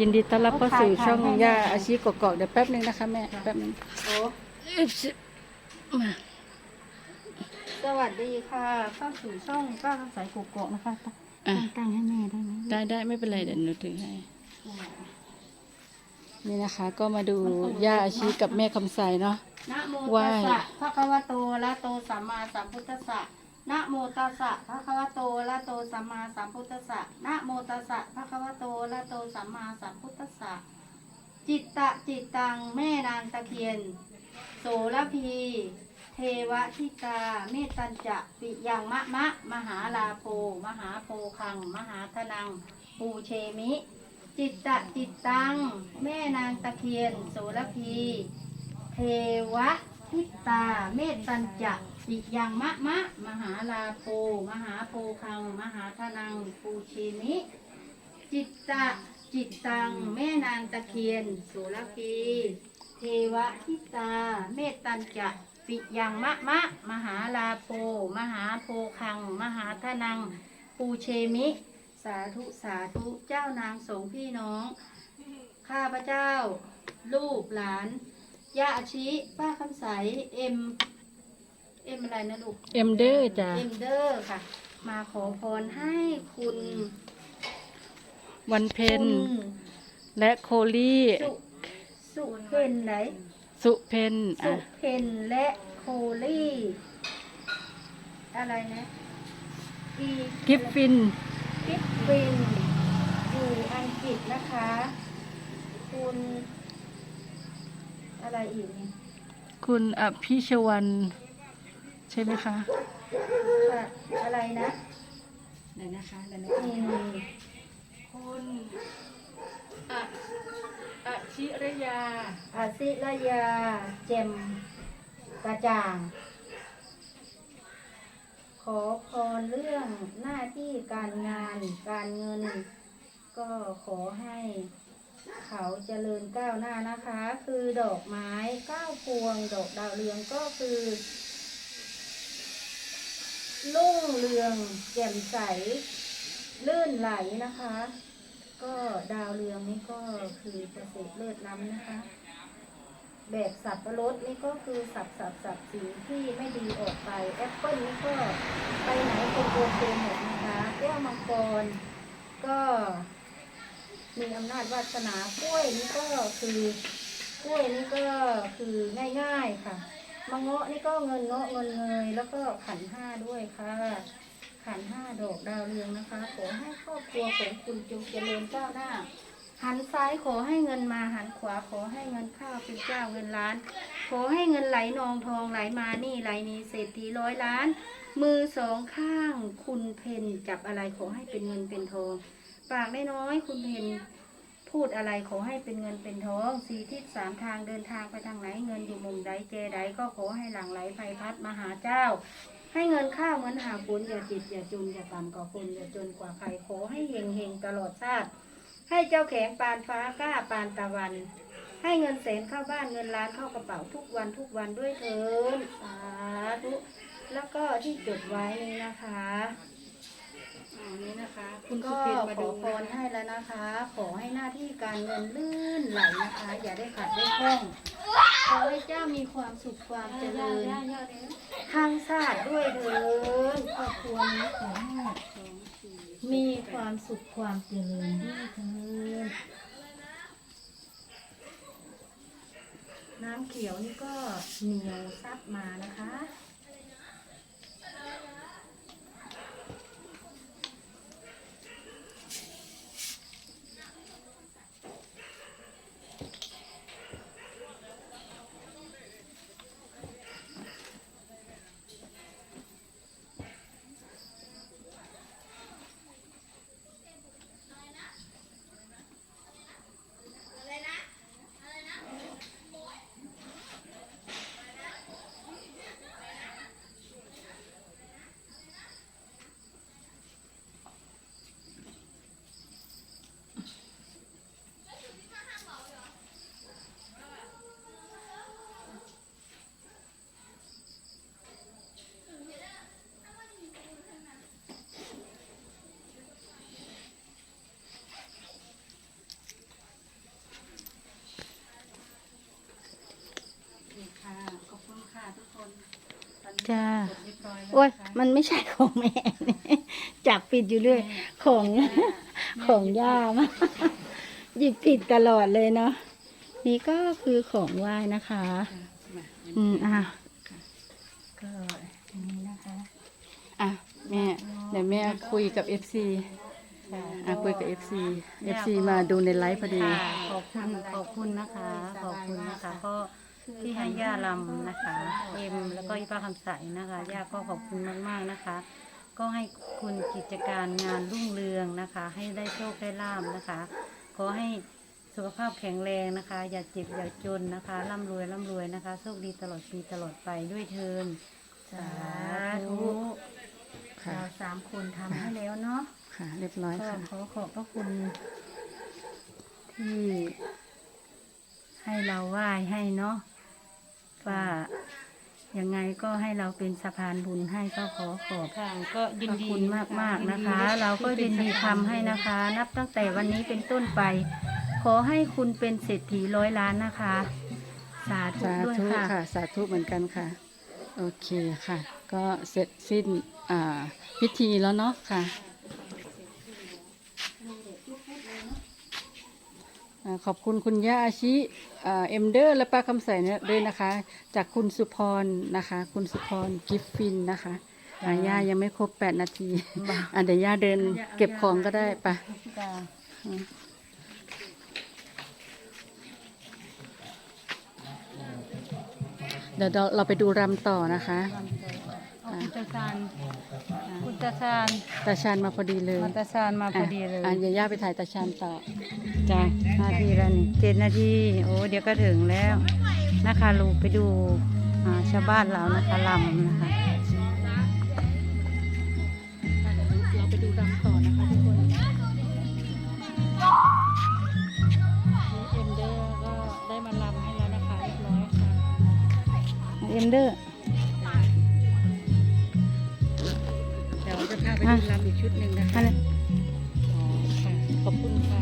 ยินดีต้อนรับเข้าสู่ช่องย่าอาชีพกอกๆเดี๋ยวแป๊บนึงนะคะแม่แป๊บนึงโอ้อึ๊บชิมาสวัสดีค่ะเข้าสู่ช่องป้าคำใสกุกโกะนะคะอะตั้งให้แม่ได้ไหมได้ได้ไม่เป็นไรเดี๋ยวหนูถือให้นี่นะคะ ก็มาดูย่าอาชีกับแม่คำใสเนาะนะโมไหว้ตัสสะภะคะวะโตอะระโตสัมมาสัมพุทธัสสะ นะโมตัสสะภะคะวะโตอะระโตสัมมาสัมพุทธัสสะนะโมตัสสะภะคะวะโตอะระโตสัมมาสัมพุทธัสสะจิตตะจิตตังแม่นางตะเคียน โสระพี เทวทิตา เมตตัญจะปิยังมะมะ มหาลาโภมหาโพคัง มหาธนัง ปูเชมิ จิตตะจิตตัง แม่นางตะเคียน โสระพี เทวทิตา เมตตัญจะ ปิยังมะมะ มหาลาโภมหาโพคัง มหาธนังปูเชมิจิตตะจิตตัง แม่นางตะเคียนโสระพีเทวทิตา เมตตัญจะปิยังมะมะ มหาลาโภมหาโพคัง มหาธนัง ปูเชมิ สาธุสาธุเจ้านางสงพี่น้อง ข้าพระเจ้า ลูกหลานย่าอาชิ ป้าคำใส เอ็ม เอ็มอะไรนะลูก เอ็มเดอร์จ้ะเอ็มเดอร์ค่ะ มาขอพรให้คุณวันเพ็ญคุณและโคลี่ สุสุเพนไหน สุเพนสุอะเพนและโคลี่ อะไรนะอีกิฟฟิน กิฟฟิน อยู่อังกฤษนะคะ คุณ อะไรอีกเนี่ยคุณอภิชวัน ใช่ไหมคะค่ะอะไรนะไหนนะคะเดี๋ยวนี่คุณอะอาชิรยา อาศิรยาเจมกระจ่าง ขอพรเรื่องหน้าที่การงานการเงิน ก็ขอให้ เขาเจริญก้าวหน้านะคะ คือดอกไม้เก้าพวง ดอกดาวเรืองก็คือ รุ่งเรืองแจ่มใส ลื่นไหลนะคะ ก็ดาวเรืองนี่ก็คือประเสริฐเลิศล้ำนะคะ แบบสับปะรดนี่ก็คือสับสับสับสีที่ไม่ดีออกไปแอปเปิลนี่ก็ไปไหนเป็นโอเคหมดนะคะแก้วมังกรก็มีอำนาจวาสนากล้วยนี่ก็คือกล้วยนี่ก็คือง่าย ๆค่ะ มะเงาะนี่ก็เงินเงาะเงินเงยแล้วก็ขันห้าด้วยค่ะ ขันห้าดอกดาวเรืองนะคะ ขอให้ครอบครัวของคุณจงเจริญก้าวหน้า หันซ้ายขอให้เงินมาหันขวาขอให้เงินข้าเป็นเจ้าเงินล้าน ขอให้เงินไหลนองทองไหลมานี่ไหลนี้เศรษฐีร้อยล้าน มือสองข้างคุณเพนจับอะไรขอให้เป็นเงินเป็นทอง ปากได้น้อยคุณเพน พูดอะไรขอให้เป็นเงินเป็นทองสี่ทิศสามทางเดินทางไปทางไหนเงินอยู่มุมใดเจใดก็ขอให้หลั่งไหลไฟพัดมาหาเจ้า ให้เงินข้าวเหมือนหาฝนอย่าจิตอย่าจุนอย่าต่ำกว่าคนอย่าจนกว่าใครขอให้เฮงเฮงตลอดชาติให้เจ้าแข็งปานฟ้ากล้าปานตะวัน ให้เงินแสนเข้าบ้านเงินล้านเข้ากระเป๋าทุกวันทุกวันด้วยเถินสาธุแล้วก็ที่จดไว้นี้นะคะ อ๋อนี่นะคะ คุณสุก็เพนมาขดูอพรให้แล้วนะคะ ขอให้หน้าที่การเงินลื่นไหลนะคะ อย่าได้ขัดได้ข้องขอให้เจ้ามีความสุขความเจริญทางศาสตร์ด้วยเถินครอบครัวนี้ขอให้มีความสุขความเจริญด้วยเถินน้ำเขียวนี่ก็เหนียวซับมานะคะ จ้าโอ้ยมันไม่ใช่ของแม่จับปิดอยู่เรื่อย ของของย่ามาหยิบผิดตลอดเลยเนาะนี่ก็คือของไหว้นะคะ อืมอะก็อันนี้นะคะอะแม่เดี๋ยวแม่คุยกับ FC อะคุยกับ FC FC มาดูในไลฟ์พอดีค่ะขอบคุณขอบคุณนะคะ ขอบคุณนะคะก็ ที่ให้ย่าลำนะคะ เอ็มแล้วก็อีป้าคำใสนะคะย่าก็ขอบคุณมากๆนะคะ ก็ให้คุณกิจการงานรุ่งเรืองนะคะ ให้ได้โชคได้ลาบนะคะขอให้สุขภาพแข็งแรงนะคะ อย่าเจ็บอย่าจนนะคะร่ำรวยร่ำรวยนะคะโชคดีตลอดปีตลอดไปด้วยเทินสาธุค่ะเราสามคนทำให้แล้วเนาะค่ะ เรียบร้อยก็ค่ะ ขอขอบพระคุณ ที่ให้เราไหว้ให้เนาะว่า ยังไงก็ให้เราเป็นสะพานบุญให้ก็ขอขอบค่ะก็ยินพระดีคุณมากมากๆนะคะ เราก็ยินดีทำให้นะคะ นับตั้งแต่วันนี้เป็นต้นไป ขอให้คุณเป็นเศรษฐีร้อยล้านนะคะ สาธุสาด้วยธุค่ะค่ะ สาธุเหมือนกันค่ะ โอเคค่ะ ก็เสร็จสิ้นอ่าพิธีแล้วเนาะค่ะอ่า ขอบคุณคุณย่าอาชิอ่าเอ็มเดอร์และป้าคำใสเนี่ยด้วยนะคะ จากคุณสุพรนะคะ คุณสุพรกิฟฟินนะคะอ่าย่ายังไม่ครบ8นาทีอ่าเดี๋ยวย่าเดินเก็บของก็ได้ไปะจ้าเดี๋ยวเราเราไปดูรำต่อนะคะเอาคุณตาซานคุณตาซานตาชานมาพอดีเลยมาตาซานมาพอดีเลยอะอะย่าไปถ่ายตาชานต่อ จ้านาทีแล้วนี่เจ็ดนาที โอ้เดี๋ยวก็ถึงแล้วนะคะลูกไปดูอ่าชาวบ้านเรานะคะลำนะคะเราไปดูรำต่อนะคะทุกคนนี่เอ็มเดอร์ก็ได้มาลำให้แล้วนะคะเรียบร้อยค่ะเอ็มเดอร์เดี๋ยวจะพาไปดูรำอีกชุดหนึ่งนะคะอันนี้อ๋อค่ะขอบคุณค่ะ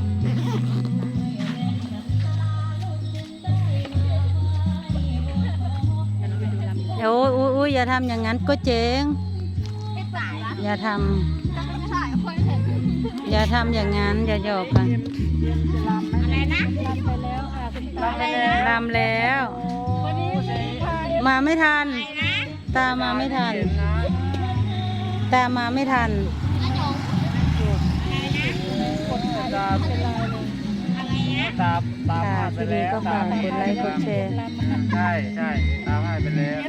เดี๋ยวเราไปดูรำอีกโอ้ยอุ้ยอุ้ยอย่าทำอย่างนั้นก็เจ๊ง อย่าทำอย่าทำอย่างนั้นอย่าหยอกกันรำแล้ว มาไม่ทัน ตามมาไม่ทัน ตามมาไม่ทัน ตามตามค่ะผ่านไปทีนี้แล้วก็ฝากกดไลค์กดแชร์ใช่ใช่ตามผ่านไปแล้ว